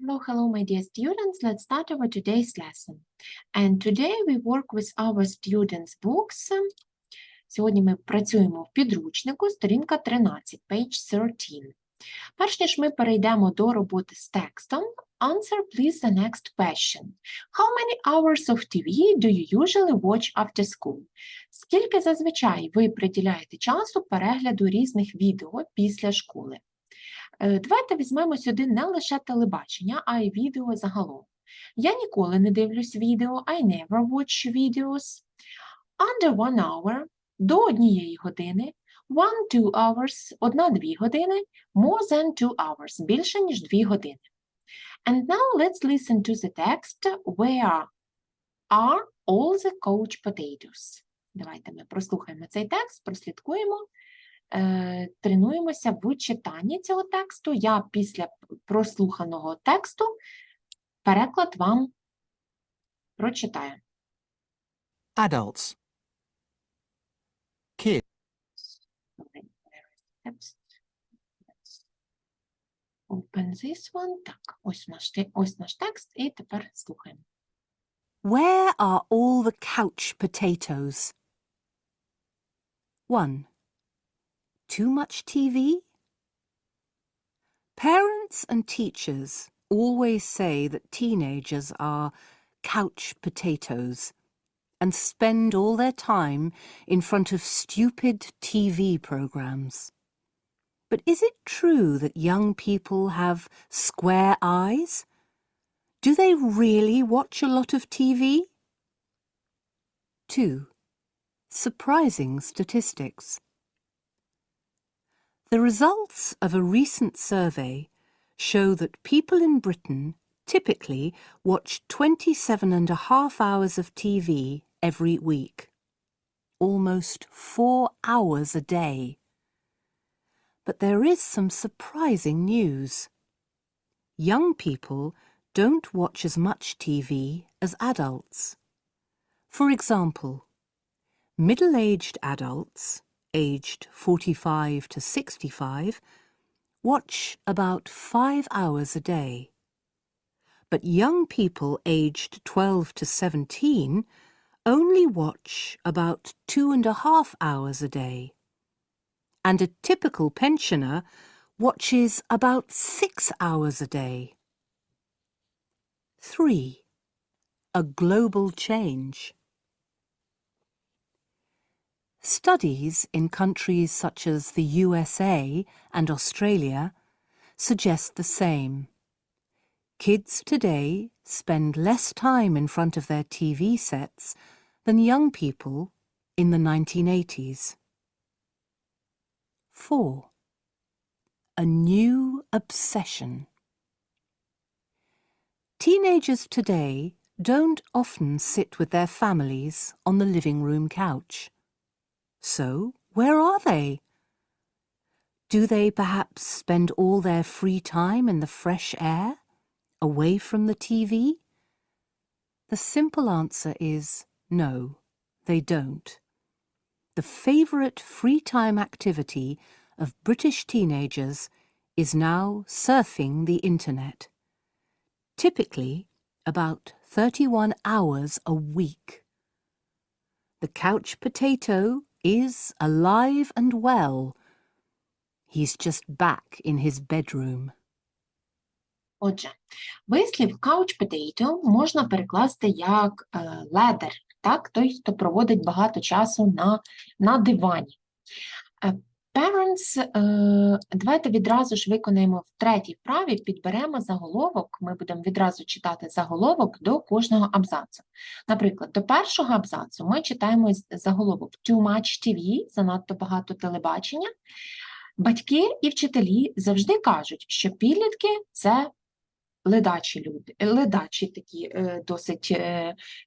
Hello, hello, my dear students. Let's start our today's lesson. And today we work with our students' books. Сьогодні ми працюємо в підручнику, сторінка 13, page 13. Перш ніж ми перейдемо до роботи з текстом, answer please the next question. How many hours of TV do you usually watch after school? Скільки зазвичай ви приділяєте часу перегляду різних відео після школи? Е, Давайте візьмемо сюди не лише телебачення, а й відео загалом. Я ніколи не дивлюсь відео, I never watch videos. Under one hour, до однієї години, one, two hours, одна-дві години, more than two hours, більше, ніж дві години. And now let's listen to the text, where are all the coach potatoes? Давайте ми прослухаємо цей текст, прослідкуємо тренуємося в читанні цього тексту. Я після прослуханого тексту переклад вам прочитаю. Adults. Kids. Open this one. Так, ось наш, ось наш текст, і тепер слухаємо. Where are all the couch potatoes? 1. Too much TV? Parents and teachers always say that teenagers are couch potatoes and spend all their time in front of stupid TV programs. But is it true that young people have square eyes? Do they really watch a lot of TV? 2. Surprising statistics. The results of a recent survey show that people in Britain typically watch 27 and a half hours of TV every week, almost four hours a day. But there is some surprising news. Young people don't watch as much TV as adults. For example, middle aged adults, aged 45 to 65, watch about five hours a day. But young people aged 12 to 17 only watch about two and a half hours a day. And a typical pensioner watches about six hours a day. 3. A global change. Studies in countries such as the USA and Australia suggest the same. Kids today spend less time in front of their TV sets than young people in the 1980s. 4. A new obsession. Teenagers today don't often sit with their families on the living room couch. So, where are they? Do they perhaps spend all their free time in the fresh air, away from the TV? The simple answer is no, they don't. The favourite free time activity of British teenagers is now surfing the internet. Typically, about 31 hours a week. The couch potato is alive and well. He's just back in his bedroom. Отже, вислів couch potato можна перекласти як е, ледер, так? той, хто проводить багато часу на, на дивані. Parents, е, давайте відразу ж виконаємо в третій вправі, підберемо заголовок, ми будемо відразу читати заголовок до кожного абзацу. Наприклад, до першого абзацу ми читаємо заголовок Too much TV, занадто багато телебачення. Батьки і вчителі завжди кажуть, що підлітки – це ледачі люди, е, ледачі такі е, досить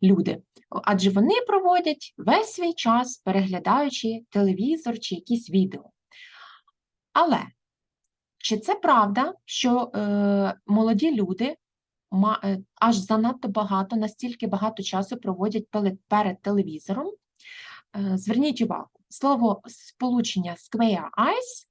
люди, адже вони проводять весь свій час, переглядаючи телевізор чи якісь відео. Але чи це правда, що е, молоді люди ма, е, аж занадто багато, настільки багато часу проводять перед телевізором? Е, зверніть увагу, слово сполучення square eyes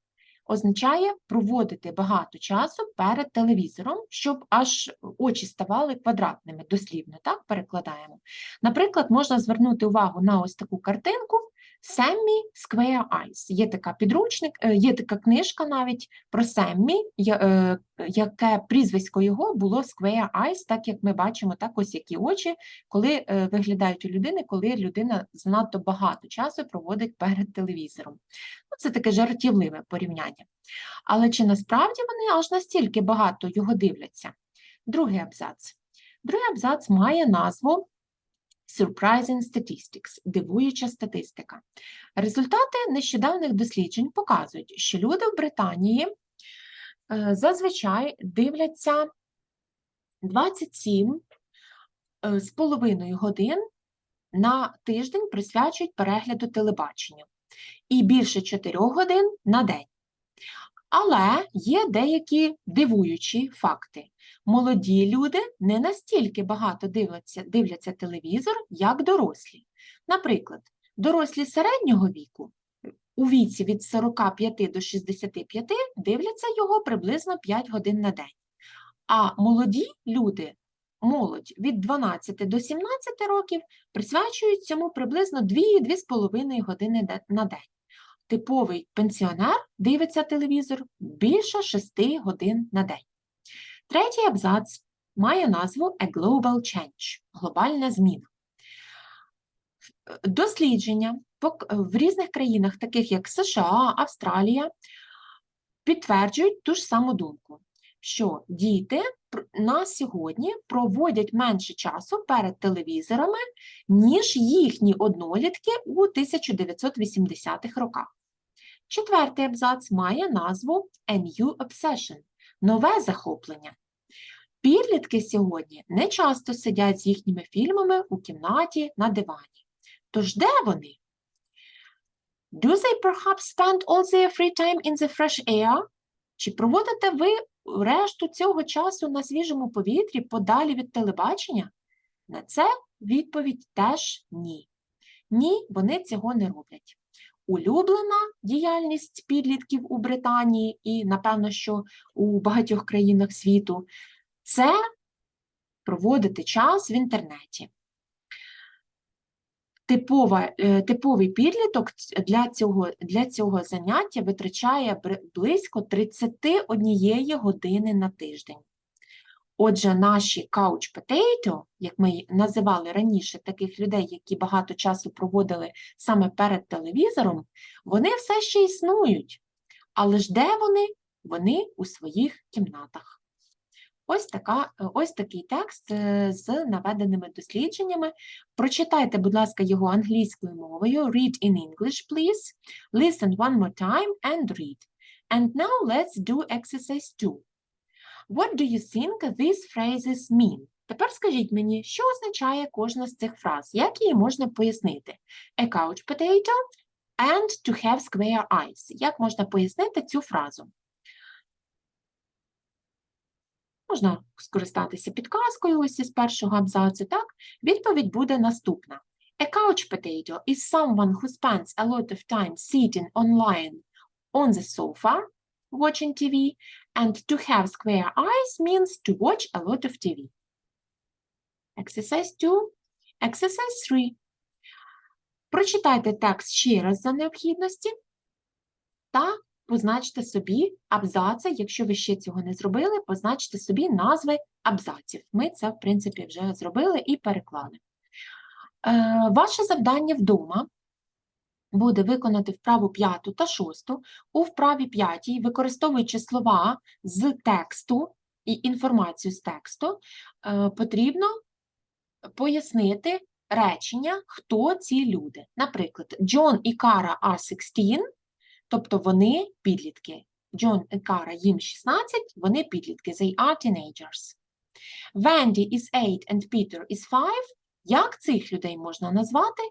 означає проводити багато часу перед телевізором, щоб аж очі ставали квадратними, дослівно, так перекладаємо. Наприклад, можна звернути увагу на ось таку картинку Семмі Square Eyes. Є така підручник, е, є така книжка навіть про Семмі, е, яке прізвисько його було Square Eyes, так як ми бачимо, так ось які очі, коли е, виглядають у людини, коли людина занадто багато часу проводить перед телевізором. Ну, це таке жартівливе порівняння. Але чи насправді вони аж настільки багато його дивляться? Другий абзац. Другий абзац має назву Surprising Statistics – дивуюча статистика. Результати нещодавних досліджень показують, що люди в Британії е, зазвичай дивляться 27 е, годин на тиждень присвячують перегляду телебачення і більше 4 годин на день. Але є деякі дивуючі факти. Молоді люди не настільки багато дивляться, дивляться телевізор, як дорослі. Наприклад, дорослі середнього віку у віці від 45 до 65 дивляться його приблизно 5 годин на день. А молоді люди, молодь від 12 до 17 років присвячують цьому приблизно 2-2,5 години на день. Типовий пенсіонер дивиться телевізор більше 6 годин на день. Третій абзац має назву A Global Change – глобальна зміна. Дослідження в різних країнах, таких як США, Австралія, підтверджують ту ж саму думку, що діти на сьогодні проводять менше часу перед телевізорами, ніж їхні однолітки у 1980-х роках. Четвертий абзац має назву A New Obsession – нове захоплення. Підлітки сьогодні не часто сидять з їхніми фільмами у кімнаті на дивані. Тож де вони? Do they perhaps spend all their free time in the fresh air? Чи проводите ви решту цього часу на свіжому повітрі подалі від телебачення? На це відповідь теж ні. Ні, вони цього не роблять. Улюблена діяльність підлітків у Британії і, напевно, що у багатьох країнах світу це проводити час в інтернеті. Типова, е, типовий підліток для цього, для цього заняття витрачає близько 31 години на тиждень. Отже, наші couch potato, як ми називали раніше таких людей, які багато часу проводили саме перед телевізором, вони все ще існують. Але ж де вони? Вони у своїх кімнатах. Ось, така, ось такий текст е, з наведеними дослідженнями. Прочитайте, будь ласка, його англійською мовою. Read in English, please. Listen one more time and read. And now let's do exercise 2. What do you think these phrases mean? Тепер скажіть мені, що означає кожна з цих фраз? Як її можна пояснити? A couch potato and to have square eyes. Як можна пояснити цю фразу? Можна скористатися підказкою ось із першого абзацу, так? Відповідь буде наступна. A couch potato is someone who spends a lot of time sitting online on the sofa watching TV, and to have square eyes means to watch a lot of TV. Exercise 2. Exercise 3. Прочитайте текст ще раз за необхідності та позначте собі абзаци. Якщо ви ще цього не зробили, позначте собі назви абзаців. Ми це, в принципі, вже зробили і переклали. Е, ваше завдання вдома буде виконати вправу п'яту та шосту. У вправі п'ятій, використовуючи слова з тексту і інформацію з тексту, е, потрібно пояснити речення, хто ці люди. Наприклад, Джон і Кара are 16, тобто вони підлітки. Джон і Кара їм 16, вони підлітки. They are teenagers. Wendy is 8 and Peter is 5. Як цих людей можна назвати?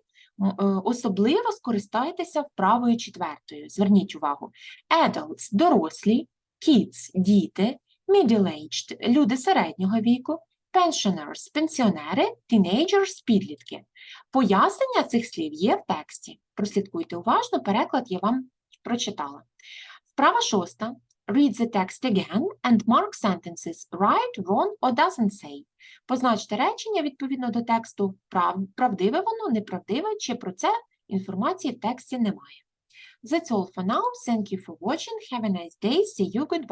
Е, Особливо скористайтеся вправою четвертою. Зверніть увагу. Adults – дорослі, kids – діти, middle-aged – люди середнього віку, pensioners – пенсіонери, teenagers – підлітки. Пояснення цих слів є в тексті. Прослідкуйте уважно, переклад я вам прочитала. Вправа шоста. Read the text again and mark sentences right, wrong or doesn't say. Позначте речення відповідно до тексту, прав, правдиве воно, неправдиве, чи про це інформації в тексті немає. That's all for now. Thank you for watching. Have a nice day. See you. Goodbye.